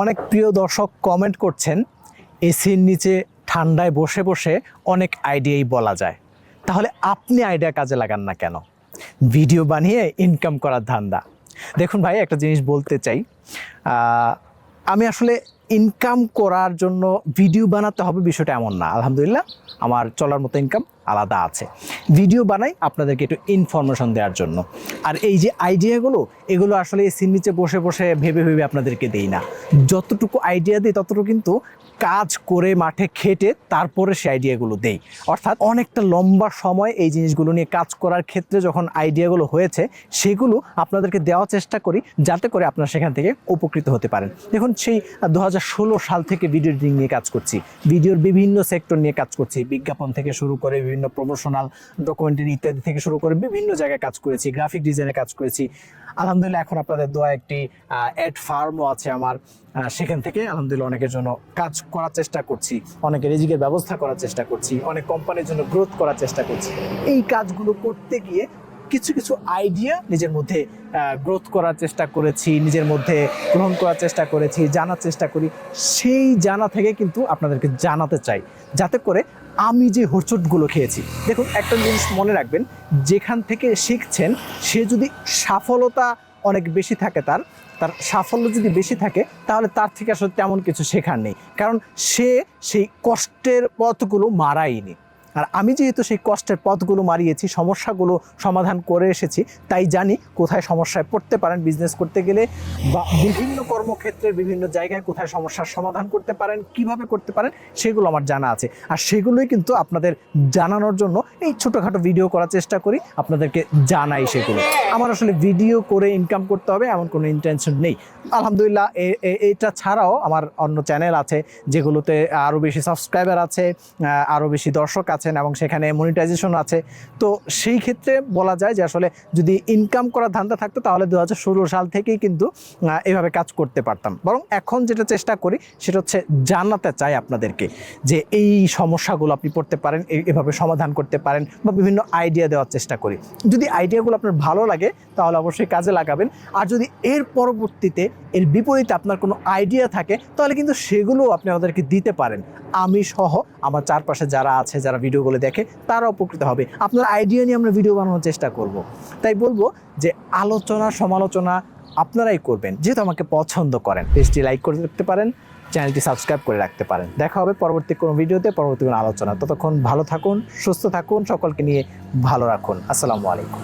অনেক প্রিয় দর্শক কমেন্ট করছেন, এসির নিচে ঠান্ডায় বসে বসে অনেক আইডিয়াই বলা যায়। তাহলে আপনি আইডিয়া কাজে লাগান না কেন? ভিডিও বানিয়ে ইনকাম করার ধান্দা। দেখুন ভাই, একটা জিনিস বলতে চাই। আমি আসলে ইনকাম করার জন্য ভিডিও বানাতে হবে বিষয়টা এমন না। আলহামদুলিল্লাহ, আমার চলার মতো ইনকাম আলাদা আছে। ভিডিও বানাই আপনাদেরকে একটু ইনফরমেশন দেওয়ার জন্য। আর এই যে আইডিয়াগুলো এগুলো আসলে এসির নিচে বসে বসে ভেবে ভেবে আপনাদেরকে দেই না। যতটুকু আইডিয়া দিই, ততটুকু কিন্তু কাজ করে মাঠে খেটে তারপরে সেই আইডিয়াগুলো দেই। অর্থাৎ অনেকটা লম্বা সময় এই জিনিসগুলো নিয়ে কাজ করার ক্ষেত্রে যখন আইডিয়াগুলো হয়েছে, সেগুলো আপনাদেরকে দেওয়ার চেষ্টা করি, যাতে করে আপনারা সেখান থেকে উপকৃত হতে পারেন। দেখুন, সেই দু হাজার ষোলো সাল থেকে ভিডিও এডিটিং নিয়ে কাজ করছি। ভিডিওর বিভিন্ন সেক্টর নিয়ে কাজ করছি। বিজ্ঞাপন থেকে শুরু করে বিভিন্ন প্রমোশনাল ডকুমেন্টারি ইত্যাদি থেকে শুরু করে বিভিন্ন জায়গায় কাজ করেছি গ্রাফিক ডিজাইনে কাজ করেছি। আলহামদুলিল্লাহ এখন আপনাদের দোয়া একটি অ্যাড ফার্মও আছে আমার সেখান থেকে আলহামদুলিল্লাহ অনেকের জন্য কাজ করার চেষ্টা করছি, অনেকের রিজিকের ব্যবস্থা করার চেষ্টা করছি, অনেক কোম্পানির জন্য গ্রোথ করার চেষ্টা করছি। এই কাজগুলো করতে গিয়ে কিছু কিছু আইডিয়া নিজের মধ্যে গ্রোথ করার চেষ্টা করেছি, নিজের মধ্যে গ্রহণ করার চেষ্টা করেছি, জানার চেষ্টা করি। সেই জানা থেকে কিন্তু আপনাদেরকে জানাতে চাই। যাতে করে আমি যে হোঁচটগুলো খেয়েছি। দেখুন, একটা জিনিস মনে রাখবেন, যেখান থেকে শিখছেন, সে যদি সফলতা অনেক বেশি থাকে তার তার সাফল্য যদি বেশি থাকে, তাহলে তার থেকে আসলে তেমন কিছু শেখার নেই। কারণ সে সেই কষ্টের পথগুলো মারাইনি। আর আমি যেহেতু সেই কষ্টের পথগুলো মারিয়েছি, সমস্যাগুলো সমাধান করে এসেছি, তাই জানি কোথায় সমস্যায় পড়তে পারেন বিজনেস করতে গেলে বা বিভিন্ন কর্মক্ষেত্রে বিভিন্ন জায়গায় কোথায় সমস্যার সমাধান করতে পারেন, কীভাবে করতে পারেন, সেগুলো আমার জানা আছে। আর সেগুলোই কিন্তু আপনাদের জানানোর জন্য এই ছোটোখাটো ভিডিও করার চেষ্টা করি, আপনাদেরকে জানাই সেগুলো। আমার আসলে ভিডিও করে ইনকাম করতে হবে, এমন কোনো ইন্টেনশন নেই। আলহামদুলিল্লাহ এটা ছাড়াও আমার অন্য চ্যানেল আছে, যেগুলোতে আরও বেশি সাবস্ক্রাইবার আছে আরও বেশি দর্শক আছেন এবং সেখানে মনিটাইজেশন আছে। তো সেই ক্ষেত্রে বলা যায় যে আসলে যদি ইনকাম করার ধান্দা থাকতো, তাহলে দু সাল থেকেই কিন্তু এভাবে কাজ করতে পারতাম। বরং এখন যেটা চেষ্টা করি, সেটা হচ্ছে জানাতে চাই আপনাদেরকে যে এই সমস্যাগুলো আপনি পড়তে পারেন এভাবে সমাধান করতে পারেন বা বিভিন্ন আইডিয়া দেওয়ার চেষ্টা করি। যদি আইডিয়াগুলো আপনার ভালো লাগে, তাহলে অবশ্যই কাজে লাগাবেন। আর যদি এর পরবর্তীতে, এর বিপরীতে আপনার কোনো আইডিয়া থাকে, তাহলে কিন্তু সেগুলো আপনি আমাদেরকে দিতে পারেন। আমি সহ, আমার চারপাশে যারা আছে, যারা ভিডিওগুলো দেখে তারা উপকৃত হবে। আপনার আইডিয়া নিয়ে আমরা ভিডিও বানানোর চেষ্টা করব। তাই বলব যে আলোচনা, সমালোচনা আপনারাই করবেন, যেহেতু আমাকে পছন্দ করেন। পেজটি লাইক করে রাখতে পারেন, চ্যানেলটি সাবস্ক্রাইব করে রাখতে পারেন। দেখা হবে পরবর্তী কোনো ভিডিওতে পরবর্তী কোনো আলোচনা। ততক্ষণ ভালো থাকুন, সুস্থ থাকুন, সকলকে নিয়ে ভালো রাখুন। আসসালামু আলাইকুম।